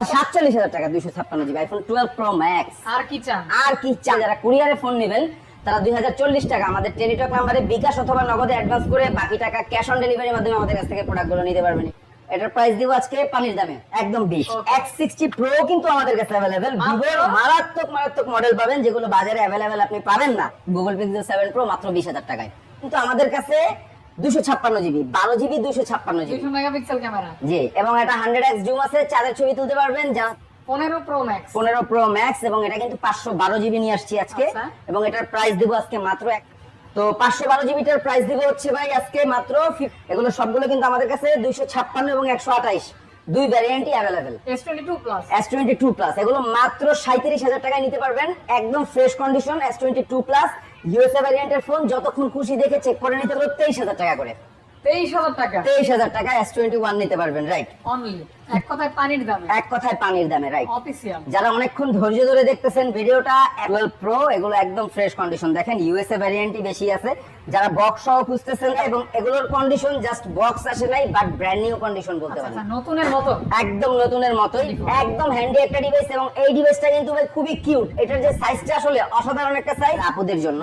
সাতচল্লিশ হাজার টাকা দুইশো ছাপ্পান্ন GB iPhone twelve pro max আর কি চান? আর কি চান? যারা কুরিয়ারে ফোন নেবেন তারা দুই হাজার চল্লিশ টাকা আমাদের টেলিটক নাম্বারে বিকাশ অথবা নগদে অ্যাডভান্স করে বাকি টাকা ক্যাশ অন ডেলিভারির মাধ্যমে আমাদের কাছ থেকে প্রোডাক্টগুলো নিতে পারবেন। এটার প্রাইস দিব আজকে পানির দামে একদম বিশ। এক্স সিক্সটি প্রো কিন্তু আমাদের কাছে অ্যাভেলেবেল ভিভোর মারাত্মক মারাত্মক মডেল পাবেন যেগুলো বাজারে অ্যাভেলেবেল আপনি পাবেন না। গুগল পিক্সেল সেভেন প্রো মাত্র বিশ হাজার টাকায়। কিন্তু আমাদের কাছে দুশো ছাপ্পান্ন জিবি বারো জিবি দুশো ছাপ্পান্ন জিবি। Megapixel camera. জি এবং এটা হান্ড্রেড এক্স জুম আছে চাঁদের ছবি তুলতে পারবেন যা পনেরো প্রো ম্যাক্স পনেরো প্রো ম্যাক্স এবং এটা কিন্তু পাঁচশো বারো জিবি নিয়ে আসছি আজকে। আচ্ছা। এবং এটার প্রাইস দিব আজকে মাত্র এক তো পাঁচশো বারো জিবিটার প্রাইস দিব হচ্ছে ভাই আজকে মাত্র এগুলো সবগুলো কিন্তু আমাদের কাছে দুইশো ছাপ্পান্ন এবং একশো আঠাইশ। দুই ভ্যারিয়েন্টই available S twenty plus S twenty two plus এগুলো মাত্র সাঁত্রিশ হাজার টাকায় নিতে পারবেন। একদম fresh condition S twenty two plus USA ভ্যারিয়েন্টের phone যতক্ষণ খুশি দেখে চেক করে নিতে পারো তেইশ হাজার টাকা করে। তেইশ হাজার টাকা। তেইশ হাজার টাকা এস টোয়েন্টি ওয়ান নিতে পারবেন রাইট অনলি এক কথায় পানির দামে। এক কথায় পানির দামে রাইট অফিসিয়াল যারা অনেকক্ষণ ধৈর্য ধরে দেখতেছেন ভিডিওটা টুয়েলভ প্রো এগুলো একদম ফ্রেশ কন্ডিশন দেখেন ইউএসএ ভ্যারিয়েন্টই বেশি আছে। যারা বক্স সহ খুঁজতেছেন এবং এগুলোর কন্ডিশন জাস্ট বক্স আসে নাই বাট ব্র্যান্ড নিউ কন্ডিশন বলতে আচ্ছা পারেন। নতুনের মতো। একদম নতুনের মতোই একদম হ্যান্ডি একটা ডিভাইস এবং এই ডিভাইসটা কিন্তু ভাই খুবই কিউট এটার যে সাইজটা আসলে অসাধারণ একটা সাইজ আপুদের জন্য।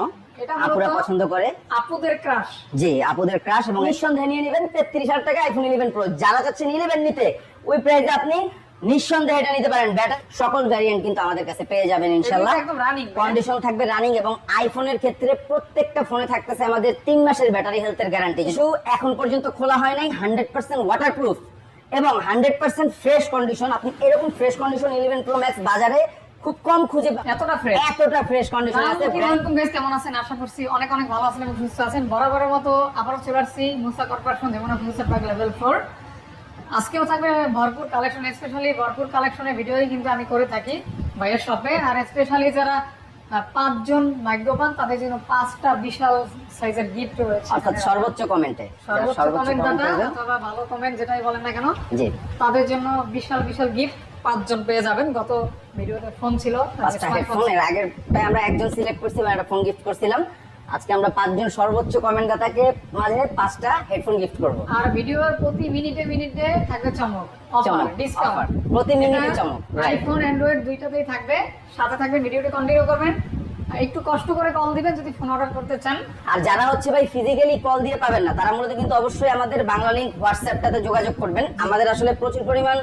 আপুরা পছন্দ করে? আপুদের ক্রাশ জি আপুদের ক্রাশ এবং নিঃসন্দেহে নিয়ে নেবেন তেত্রিশ হাজার টাকা আইফোন ইলেভেন প্রো যারা চাচ্ছেন ইলেভেন নিতে ওই প্রাইসে আপনি নিঃসন্দেহে এটা নিতে পারেন। ব্যাটার সকল ভ্যারিয়েন্ট কিন্তু আমাদের কাছে পেয়ে যাবেন ইনশাল্লাহ এগুলো একদম running, কন্ডিশন থাকবে রানিং এবং আইফোনের ক্ষেত্রে প্রত্যেকটা ফোনে থাকতেছে আমাদের তিন মাসের ব্যাটারি হেলথের গ্যারান্টি শুধু এখন পর্যন্ত খোলা হয় নাই হান্ড্রেড পার্সেন্ট ওয়াটারপ্রুফ এবং হান্ড্রেড পার্সেন্ট ফ্রেশ কন্ডিশন আপনি এরকম fresh condition eleven pro max বাজারে খুব কম খুঁজে এতটা ফ্রেশ এতটা ফ্রেশ কন্ডিশন আছে আসসালামাইকুম গাইস কেমন আছেন? আশা করছি অনেক অনেক ভালো আছেন এবং সুস্থ আছেন। বরাবরের মতো আবারও চলে আসছি মুসা কর্পোরেশন যেমন ফিউচার পার্ক লেভেল ফোর আজকেও থাকবে ভরপুর কালেকশন স্পেশালি ভরপুর কালেকশনের ভিডিওই কিন্তু আমি করে থাকি ভাইয়ের শপে আর স্পেশালি যারা পাঁচজন ভাগ্যবান তাদের জন্য পাঁচটা বিশাল সাইজের গিফট রয়েছে। অর্থাৎ সর্বোচ্চ কমেন্টে সর্বোচ্চ কমেন্ট দাতা অথবা ভালো কমেন্ট যেটাই বলেন না কেন জি। তাদের জন্য বিশাল বিশাল গিফট পাঁচজন পেয়ে যাবেন। গত ভিডিওতে ফোন ছিল পাঁচটা হেডফোন এর আগের আমরা একজন সিলেক্ট করছিলাম একটা ফোন গিফট করছিলাম। আজকে আমরা পাঁচজন সর্বোচ্চ কমেন্ট দাতাকে মাঝে পাঁচটা হেডফোন গিফট করব। আর ভিডিওর প্রতি মিনিটে মিনিটে থাকবে চমক অফার চমক, ডিসকাউন্ট প্রতি মিনিটে চমক, আইফোন অ্যান্ড্রয়েড দুইটাতেই থাকবে সাথে থাকবে ভিডিওটি কন্টিনিউ করবেন। একটু কষ্ট করে কল দিবেন যদি ফোন অর্ডার করতে চান। আর যারা হচ্ছে ভাই ফিজিক্যালি কল দিয়ে পাবেন না তারা মূলত কিন্তু অবশ্যই আমাদের বাংলা লিংক হোয়াটসঅ্যাপটাতে যোগাযোগ করবেন। আমাদের আসলে প্রচুর পরিমাণ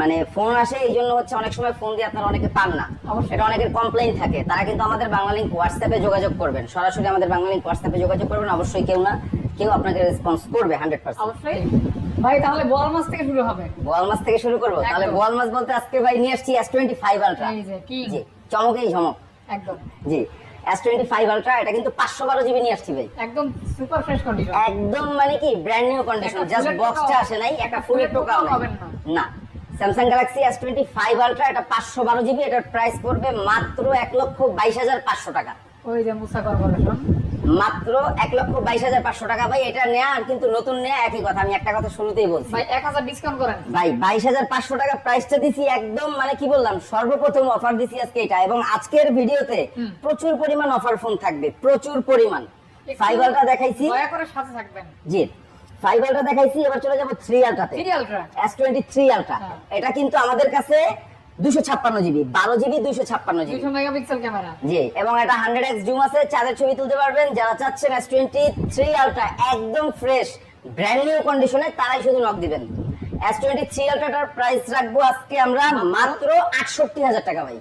মানে ফোন আসে এই জন্য হচ্ছে অনেক সময় ফোন দিয়ে আপনারা অনেকে পান না। এটা অনেকের কমপ্লেইন থাকে। তারা কিন্তু আমাদের বাংলালিংক হোয়াটসঅ্যাপে যোগাযোগ করবেন। সরাসরি আমাদের বাংলালিংক হোয়াটসঅ্যাপে যোগাযোগ করবেন। অবশ্যই কেউ না কেউ আপনাকে রেসপন্স করবে হান্ড্রেড পার্সেন্ট অবশ্যই। ভাই তাহলে বল মাস থেকে শুরু হবে। বোয়াল মাছ থেকে শুরু করব? তাহলে। বোয়াল মাছ বলতে আজকে ভাই নিয়ে আসছি এস টোয়েন্টি ফাইভ আলট্রা জি চমকেই ঝমক। একদম। জি এস টোয়েন্টি ফাইভ আলট্রা এটা কিন্তু পাঁচশো বারো জিবি নিয়ে আসছি ভাই। একদম সুপার ফ্রেশ কন্ডিশন একদম মানে কি ব্র্যান্ড নিউ কন্ডিশন জাস্ট বক্সটা আসে নাই একটা ফুলের টোকাও না। না। Samsung Galaxy S twenty five ultra এটা পাঁচশো বারো জিবি এটার প্রাইস পড়বে মাত্র এক লক্ষ বাইশ হাজার পাঁচশো টাকা। ওই যে মুসা কর্পোরেশন মাত্র এক লক্ষ বাইশ হাজার পাঁচশো টাকা। ভাই এটা নেয়া আর কিন্তু নতুন নেয়া একই কথা আমি একটা কথা শুরুতেই বলছি। ভাই এক হাজার ডিসকাউন্ট করেন। ভাই বাইশ হাজার পাঁচশো টাকা প্রাইসটা দিছি একদম মানে কি বললাম সর্বপ্রথম অফার দিছি আজকে এটা। এবং আজকের ভিডিওতে। প্রচুর পরিমাণ অফার ফোন থাকবে প্রচুর পরিমাণ। ফাইভ আলট্রা দেখাইছি। দয়া করে সাথে থাকবেন। জি। ফাইভ আলট্রা দেখাইছি এবার চলে যাব three আলট্রাতে ultra S twenty three ultra হ্যাঁ। এটা কিন্তু আমাদের কাছে দুশো ছাপ্পান্ন জিবি বারো জিবি দুশো ছাপ্পান্ন জিবি। দুইশো মেগাপিক্সেল ক্যামেরা। জি এবং এটা হান্ড্রেড এক্স জুম আছে চাঁদের ছবি তুলতে পারবেন। যারা চাচ্ছেন এস টোয়েন্টি থ্রি আলট্রা একদম ফ্রেশ ব্র্যান্ড নিউ কন্ডিশনে তারাই শুধু নক দিবেন। এস টোয়েন্টি থ্রি আলট্রাটার প্রাইস রাখব আজকে আমরা মাত্র আটষট্টি হাজার টাকা ভাই।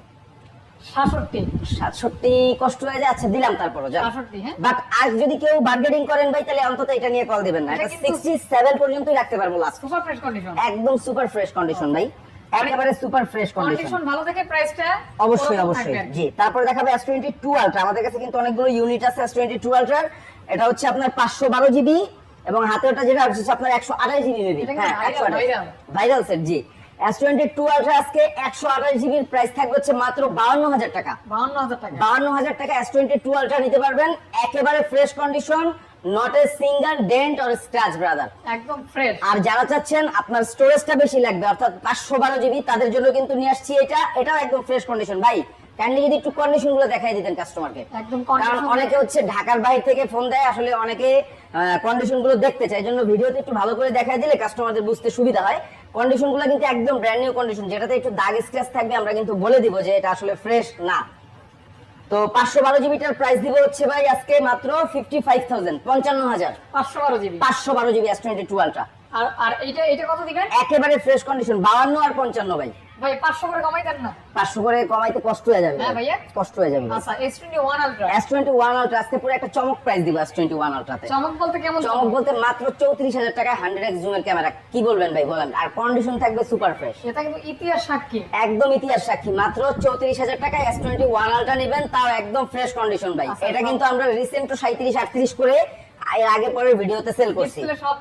সাতষট্টি। সাতষট্টি কষ্ট হয়ে যায় আচ্ছা দিলাম হ্যাঁ। বাট আর যদি কেউ বার্গেনিং করেন ভাই তাহলে অন্তত এটা নিয়ে কল দিবেন না। এটা এটা কিন্তু- সিক্সটি সেভেন পর্যন্তই রাখতে পারব লাস্ট সুপার ফ্রেশ কন্ডিশন একদম সুপার ফ্রেশ কন্ডিশন ভাই। একেবারে সুপার ফ্রেশ কন্ডিশন ভালো থেকে প্রাইসটা অবশ্যই অবশ্যই। জি তারপরে দেখাবে এস টোয়েন্টি টু আলট্রা আমাদের কাছে কিন্তু অনেকগুলো ইউনিট আছে এস টোয়েন্টি টু আলট্রার এটা হচ্ছে আপনার পাঁচশো বারো জিবি এবং হাতে ওটা যেটা হচ্ছে আপনার একশো আঠাশ জিবি মেবি হ্যাঁ viral, একশো আঠাশ viral। ভাইরাল সেট জি। এস টোয়েন্টি টু আলট্রা আজকে একশো আঠাশ জিবির প্রাইস থাকবে হচ্ছে মাত্র বাউন্ন হাজার টাকা। বাউন্ন হাজার টাকা। বাউন্ন হাজার টাকা এস টোয়েন্টি টু আলট্রা নিতে পারবেন। একেবারে fresh condition not a single dent or scratch brother একদম ফ্রেশ আর যারা চাচ্ছেন আপনার স্টোরেজটা বেশি লাগবে অর্থাৎ পাঁচশো বারো জিবি তাদের জন্য কিন্তু নিয়ে আসছি এটা। এটাও একদম ফ্রেশ কন্ডিশন ভাই কাইন্ডলি যদি একটু কন্ডিশনগুলো দেখাই দিতেন কাস্টমারকে একদম কারণ অনেকে হচ্ছে ঢাকার বাইরে থেকে ফোন দেয় আসলে অনেকে কন্ডিশনগুলো দেখতে চায়। জন্য ভিডিওতে একটু ভালো করে দেখাই দিলে কাস্টমারদের বুঝতে সুবিধা হয়। কন্ডিশনগুলো কিন্তু একদম ব্র্যান্ড নিউ কন্ডিশন যেটাতে একটু দাগ স্ক্র্যাচ থাকবে আমরা কিন্তু বলে দিব যে এটা আসলে ফ্রেশ না। তো পাঁচশো বারো জিবিটার প্রাইস দিব হচ্ছে ভাই আজকে মাত্র ফিফটি ফাইভ থাউজেন্ড পঞ্চান্ন হাজার। পাঁচশো বারো জিবি পাঁচশো বারো GB S twenty two ultra আর আর এটা এটা কত দিবেন? একেবারে ফ্রেশ কন্ডিশন বাউান্ন আর পঞ্চান্ন ভাই। ভাই পাঁচশো করে কমাই দেন না। পাঁচশো করে কমাইতে কষ্ট হয়ে যাবে হ্যাঁ ভাইয়া। কষ্ট হয়ে যাবে আচ্ছা S twenty one ultra S twenty one ultra আজকে পুরো একটা চমক প্রাইস দিব এস টোয়েন্টি ওয়ান আলট্রাতে চমক বলতে কেমন চমক বলতে মাত্র চৌত্রিশ হাজার টাকায় হান্ড্রেড এক্স জুমের ক্যামেরা কি বলবেন ভাই বলেন। আর কন্ডিশন থাকবে সুপার ফ্রেশ এটা কিন্তু ইতিহাস সাক্ষী। একদম ইতিহাস সাক্ষী। মাত্র চৌত্রিশ হাজার টাকায় এস টোয়েন্টি ওয়ান আলট্রা নেবেন তাও একদম ফ্রেশ কন্ডিশন ভাই। আচ্ছা, এটা কিন্তু আমরা রিসেন্ট সাঁত্রিশ আটত্রিশ করে এর আগে পরে ভিডিওতে সেল করছি। সব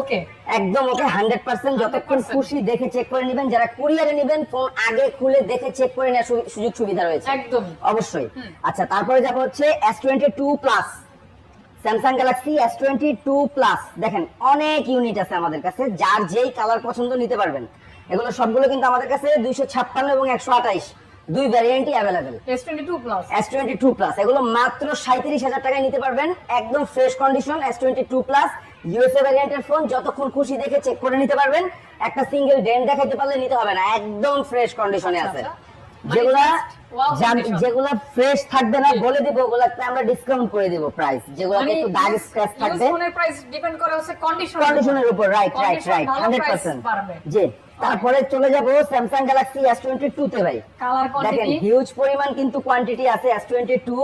ওকে একদম ওকে হান্ড্রেড পার্সেন্ট যতক্ষণ খুশি দেখে চেক করে নেবেন যারা কুরিয়ারে নেবেন ফোন আগে খুলে দেখে চেক করে নেওয়ার সুযোগ সুবিধা রয়েছে। একদম। অবশ্যই। আচ্ছা তারপরে যাব হচ্ছে S twenty two plus Samsung Galaxy S twenty two plus দেখেন অনেক ইউনিট আছে আমাদের কাছে যার যেই কালার পছন্দ নিতে পারবেন। এগুলো সবগুলো কিন্তু আমাদের কাছে দুইশো ছাপ্পান্ন এবং একশো আঠাইশ দুই ভ্যারিয়েন্টই available S twenty two plus S twenty two plus এগুলো মাত্র সাঁত্রিশ হাজার টাকায় নিতে পারবেন। একদম fresh condition S twenty two plus USA ভ্যারিয়েন্টের phone যতক্ষণ খুশি দেখে চেক করে নিতে পারবেন। একটা সিঙ্গেল ডেন্ট দেখাতে পারলে নিতে হবে না। একদম ফ্রেশ কন্ডিশনে আচ্ছা, আছে। আচ্ছা। মানে যেগুলা। যেগুলা ফ্রেশ থাকবে না বলে দিব ওগুলাতে আমরা ডিসকাউন্ট করে দিব প্রাইস যেগুলো মানে একটু দাগ স্ক্র্যাচ থাকবে। ফোনের প্রাইস ডিপেন্ড করে হচ্ছে কন্ডিশন কন্ডিশনের উপর রাইট রাইট রাইট ভালো, হান্ড্রেড price পার্সেন্ট বাড়বে। জি তারপরে চলে যাব Samsung Galaxy S twenty two তে ভাই। কালার কোয়ান্টিটি হিউজ পরিমাণ কিন্তু কোয়ান্টিটি আছে এস টোয়েন্টি টু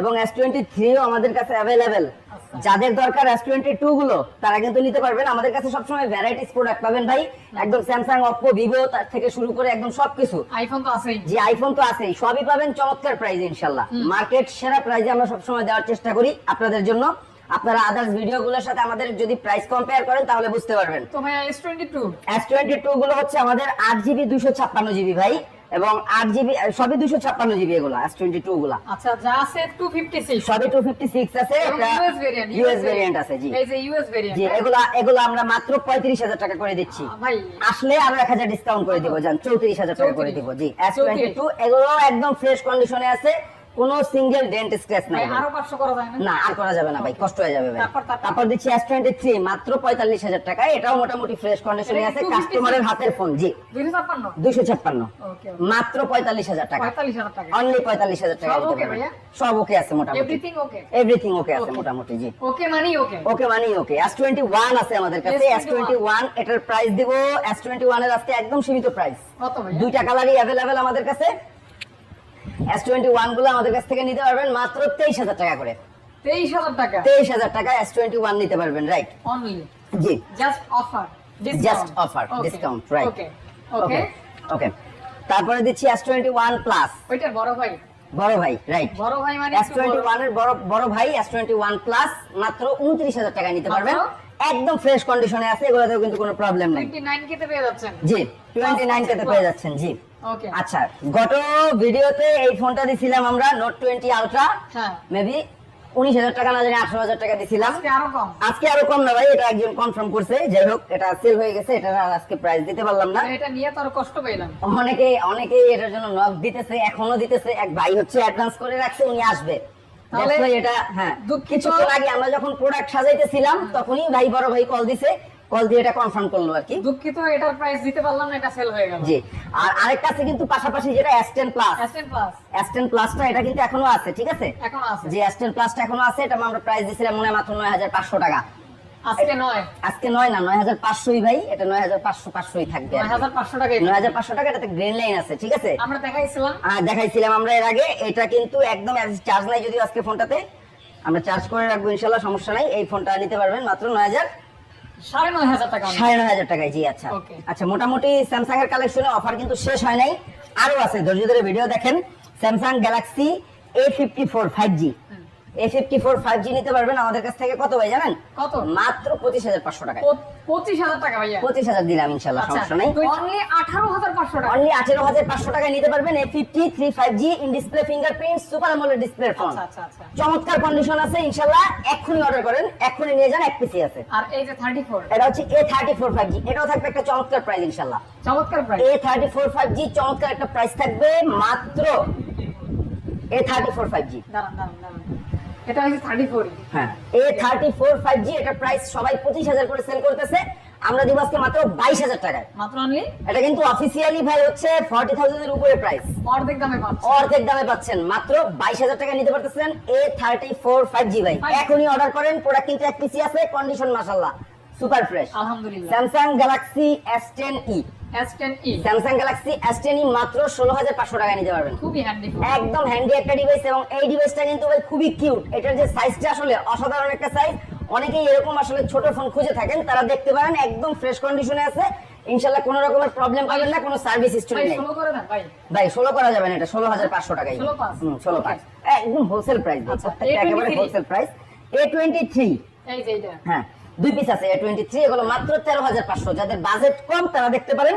এবং এস টোয়েন্টি থ্রিও আমাদের কাছে অ্যাভেলেবেল আচ্ছা। যাদের দরকার এস টোয়েন্টি টু গুলো তারা কিন্তু নিতে পারবেন। আমাদের কাছে সবসময় ভ্যারাইটিস প্রোডাক্ট পাবেন ভাই। একদম স্যামসাং অপ্পো ভিভো তার থেকে শুরু করে একদম সবকিছু। আইফোন তো আছেই। যে আইফোন তো আছেই। সবই পাবেন চমৎকার প্রাইজে ইনশাল্লাহ মার্কেট সেরা প্রাইজে আমরা সবসময় দেওয়ার চেষ্টা করি আপনাদের জন্য। আপনারা আদার্স ভিডিও গুলোর সাথে আমাদের যদি প্রাইস কম্পেয়ার করেন তাহলে বুঝতে পারবেন। তো ভাই S twenty two S twenty two গুলো হচ্ছে আমাদের আট জিবি দুশো ছাপ্পান্ন জিবি ভাই। এবং আট জিবি সবই দুশো ছাপ্পান্ন জিবি এগুলো এস টোয়েন্টি টু গুলা। আচ্ছা যা আছে টু ফিফটি সিক্স সবই টু ফিফটি সিক্স আছে ইউএস ভেরিয়েন্ট আছে জি। ইউএস ভেরিয়েন্ট জি এগুলা এগুলো আমরা মাত্র পঁয়ত্রিশ হাজার টাকা করে দিচ্ছি। আসলে আরও এক হাজার ডিসকাউন্ট করে দিব জান চৌত্রিশ হাজার টাকা করে দিব জি। এস টোয়েন্টি টু এগুলো একদম ফ্রেশ কন্ডিশনে আছে। কোনো সিঙ্গেল ডেন্ট স্ক্র্যাচ নাই আরও পাঁচশো করা যায় না? না আর করা যাবে না ভাই কষ্ট হয়ে যাবে ভাই। তারপর- দিচ্ছি এস টোয়েন্টি থ্রি মাত্র পঁয়তাল্লিশ হাজার টাকা। এটাও মোটামুটি ফ্রেশ কন্ডিশনে আছে কাস্টমারের হাতের ফোন জি। দুইশো ছাপ্পান্ন? দুইশো ছাপ্পান্ন। ওকে মাত্র পঁয়তাল্লিশ হাজার টাকা। পঁয়তাল্লিশ হাজার টাকা। অনলি পঁয়তাল্লিশ হাজার টাকা পারবেন। ভাইয়া? সব ওকে আছে মোটামুটি। এভরিথিং ওকে এভরিথিং ওকে আছে মোটামুটি জি। ওকে মানি ওকে ওকে মানে ওকে এস টোয়েন্টি ওয়ান আছে আমাদের কাছে। এস S21 টোয়েন্টি ওয়ান এটার প্রাইস দিব। এস টোয়েন্টি ওয়ানের আজকে একদম সীমিত প্রাইস কত ভাই দুইটা কালারই অ্যাভেলেবেল আমাদের কাছে। এস টোয়েন্টি ওয়ানগুলো আমাদের কাছ থেকে নিতে পারবেন মাত্র তেইশ হাজার টাকা করে। তেইশ হাজার টাকা? তেইশ হাজার টাকা এস টোয়েন্টি ওয়ান নিতে পারবেন রাইট অনলি জি। Just offer Just offer, discount, right. Okay okay তারপরে দিচ্ছি এস টোয়েন্টি ওয়ান প্লাস ওইটার বড় ভাই। বড় ভাই রাইট বড় ভাই মানে এস টোয়েন্টি ওয়ানের বড় বড় ভাই এস টোয়েন্টি ওয়ান প্লাস মাত্র উনত্রিশ হাজার টাকা নিতে পারবেন। একদম ফ্রেশ কন্ডিশনে আছে এগুলোতেও কিন্তু কোনো প্রবলেম নেই। টোয়েন্টি নাইন কেতে পেয়ে যাচ্ছেন? জি টোয়েন্টি নাইন পেতে পেয়ে যাচ্ছেন জি। আচ্ছা গত ভিডিওতে এই ফোনটা দিছিলাম আমরা নোট টোয়েন্টি আলট্রা মেবি উনিশ হাজার টাকা না জানি আঠারো হাজার টাকা দিছিলাম। আজকে আরও কম। না ভাই এটা একজন কনফার্ম করছে। যাই হোক এটা সেল হয়ে গেছে এটা আজকে প্রাইস দিতে পারলাম না। এটা নিয়ে তো আরও কষ্ট পেলাম অনেকেই এটার জন্য নক দিতেছে এখনও দিতেছে। এক ভাই হচ্ছে অ্যাডভান্স করে রাখছে উনি আসবে। এটা হ্যাঁ। কিছুক্ষণ আগে আমরা যখন প্রোডাক্ট সাজাইতেছিলাম তখনই ভাই বড় ভাই কল দিছে। কল দিয়ে এটা কনফার্ম করল আর কি। দুঃখিত এটার প্রাইস দিতে পারলাম না এটা সেল হয়ে গেল। জি আর আরেকটা আছে কিন্তু পাশাপাশি যেটা S10 plus SN plus S10 প্লাসটা এটা কিন্তু এখনও আছে ঠিক আছে? এখনও আছে। যে S10 প্লাসটা এখনও আছে এটা আমরা প্রাইস দিছিলাম মনে মাত্র নয় হাজার পাঁচশো টাকা। আজকে নয়। আজকে নয় না নয় হাজার পাঁচশোই ভাই এটা নয় হাজার পাঁচশো পাঁচশোই থাকবে নয় হাজার পাঁচশো টাকা নয় হাজার পাঁচশো টাকা এটাতে গ্রিন লাইন আছে ঠিক আছে? আমরা দেখাইছিলাম। আহ, দেখাইছিলাম আমরা এর আগে এটা কিন্তু একদম চার্জ নাই যদি আজকে ফোনটাতে। আমরা চার্জ করে রাখব ইনশাল্লাহ সমস্যা নাই এই ফোনটা নিতে পারবেন মাত্র নয় হাজার সাড়ে নয় হাজার টাকা সাড়ে নয় হাজার টাকায় জি আচ্ছা। আচ্ছা মোটামুটি স্যামসাং এর কালেকশনে অফার কিন্তু শেষ হয় নাই। আরও আছে ধৈর্য ধরে ভিডিও দেখেন। Samsung Galaxy A fifty four five G A fifty four five G নিতে পারবেন আমাদের কাছ থেকে। কত ভাই জানেন? কত? মাত্র পঁচিশ হাজার পাঁচশো টাকা পঁচিশ হাজার টাকা ভাইয়া। পঁচিশ হাজার দিলাম ইনশাল্লাহ আচ্ছা সমস্যা নাই। অনলি আঠারো হাজার পাঁচশো টাকা। অনলি আঠেরো হাজার পাঁচশো টাকায় নিতে পারবেন A fifty three five G in display fingerprint super আমলের ডিসপ্লে ফোন চমৎকার কন্ডিশন আছে ইনশাল্লাহ এক্ষুনি অর্ডার করেন এক্ষুনি নিয়ে যান এক পিসি আছে। আর এই যে থার্টি ফোর এটা হচ্ছে A thirty four five G এটাও থাকবে একটা চমৎকার প্রাইস ইনশাল্লাহ। চমৎকার price A thirty four five G চমৎকার একটা প্রাইস থাকবে মাত্র A thirty four five G দাঁড়ান দাঁড়ান দাঁড়ান। এটা হচ্ছে থার্টি ফোর হ্যাঁ। A thirty four five G এটা প্রাইস সবাই পঁচিশ হাজার করে সেল করতেছে। আমরা দিব আজকে মাত্র বাইশ হাজার টাকায়। মাত্র অনলি এটা কিন্তু অফিসিয়ালি ভাই হচ্ছে ফর্টি থাউজেন্ড এর উপরে প্রাইস অর্ধেক দামে পাচ্ছি অর্ধেক দামে পাচ্ছেন। মাত্র বাইশ হাজার টাকা নিতে পারতেছেন A thirty four five G ভাই 5G এখনই অর্ডার করেন প্রোডাক্ট কিন্তু এক পিসি আছে কন্ডিশন মাসাল্লাহ সুপার ফ্রেশ আলহামদুলিল্লাহ। Samsung Galaxy S ten E S ten E Samsung Galaxy S ten মাত্র ষোলো হাজার পাঁচশো টাকা নিতে পারবেন। খুবই হ্যান্ডি একদম হ্যান্ডি একটা ডিভাইস এবং এই ডিভাইসটা কিন্তু ভাই খুবই কিউট এটার যে সাইজটা আসলে অসাধারণ একটা সাইজ অনেকেই এরকম আসলে ছোট ফোন খুঁজে থাকেন তারা দেখতে পারেন একদম ফ্রেশ কন্ডিশনে আছে। ইনশাল্লাহ কোনো রকমের প্রবলেম পাবেন না কোনো সার্ভিস হিস্টরি ভাই নেই। ষোলো করে দেন ভাই। ষোলো করা যাবে না এটা ষোলো হাজার পাঁচশো টাকাই 16,500 হুম ষোলো পাঁচ। একদম হোলসেল প্রাইস আচ্ছা, একেবারে wholesale price A twenty three হ্যাঁ দুই পিস আছে এ টোয়েন্টি থ্রি এগুলো মাত্র তেরো হাজার পাঁচশো। যাদের বাজেট কম তারা দেখতে পারেন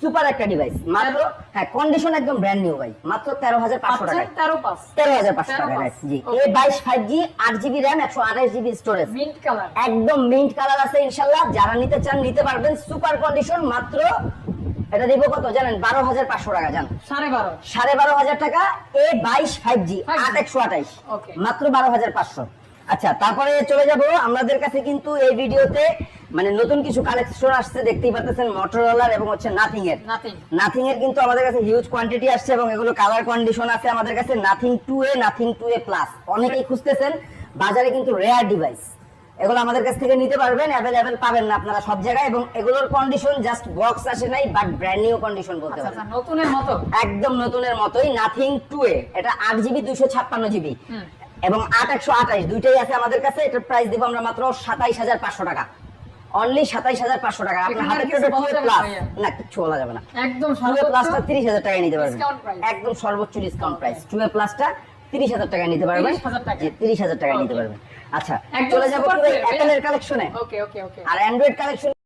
সুপার একটা ডিভাইস মাত্র হ্যাঁ কন্ডিশন একদম ব্র্যান্ড নিউ ভাই। মাত্র তেরো হাজার পাঁচশো পাচ্ছেন টাকায়। তেরো পাঁচ। তেরো হাজার পাঁচশো টাকা জি. এ বাইশ ফাইভ জি আট জিবি র্যাম একশো আঠাশ জিবি স্টোরেজ মিন্ট কালার একদম মিন্ট কালার আছে ইনশাল্লাহ। যারা নিতে চান নিতে পারবেন। সুপার কন্ডিশন মাত্র এটা দিব কত জানেন? বারো হাজার পাঁচশো টাকা জান। সাড়ে বারো। সাড়ে বারো হাজার টাকা এ বাইশ ফাইভ জি আট একশো আঠাইশ মাত্র বারো হাজার পাঁচশো। আচ্ছা তারপরে চলে যাব। আমাদের কাছে কিন্তু এই ভিডিওতে মানে নতুন কিছু কালেকশন আসছে দেখতেই পাচ্ছেন মোটরোলার এবং হচ্ছে নাথিং এর নাথিং এর কিন্তু আমাদের কাছে হিউজ কোয়ান্টিটি আসছে এবং এগুলো কালার কন্ডিশন আছে আমাদের কাছে Nothing two A Nothing two A plus অনেকেই খুঁজতেছেন বাজারে কিন্তু রেয়ার ডিভাইস এগুলো আমাদের কাছ থেকে নিতে পারবেন অ্যাভেলেবেল পাবেন না আপনারা সব জায়গায় এবং এগুলোর কন্ডিশন জাস্ট বক্স আসে নাই বাট ব্র্যান্ড নিউ কন্ডিশন বলতে আচ্ছা পারেন। আচ্ছা নতুনের মতো। একদম নতুনের মতোই নাথিং টু এ এটা আট জিবি দুইশো ছাপ্পান্ন জিবি। এবং আট একশো আঠাইশ দুইটাই আছে আমাদের কাছে। এটার প্রাইস দিব আমরা মাত্র সাতাইশ হাজার পাঁচশো টাকা। অনলি সাতাইশ হাজার পাঁচশো টাকা। আপনার না প্লাস না কিছু বলা যাবে না। একদম প্লাসটা সর্বোচ্চ তিরিশ হাজার টাকায় নিতে পারবেন। একদম সর্বোচ্চ ডিসকাউন্ট প্রাইস টু প্লাসটা তিরিশ হাজার টাকায় নিতে পারবেন। তিরিশ হাজার টাকায় নিতে. পারবেন। আচ্ছা চলে যাব অ্যাপেলের কালেকশনে আর অ্যান্ড্রয়েড কালেকশন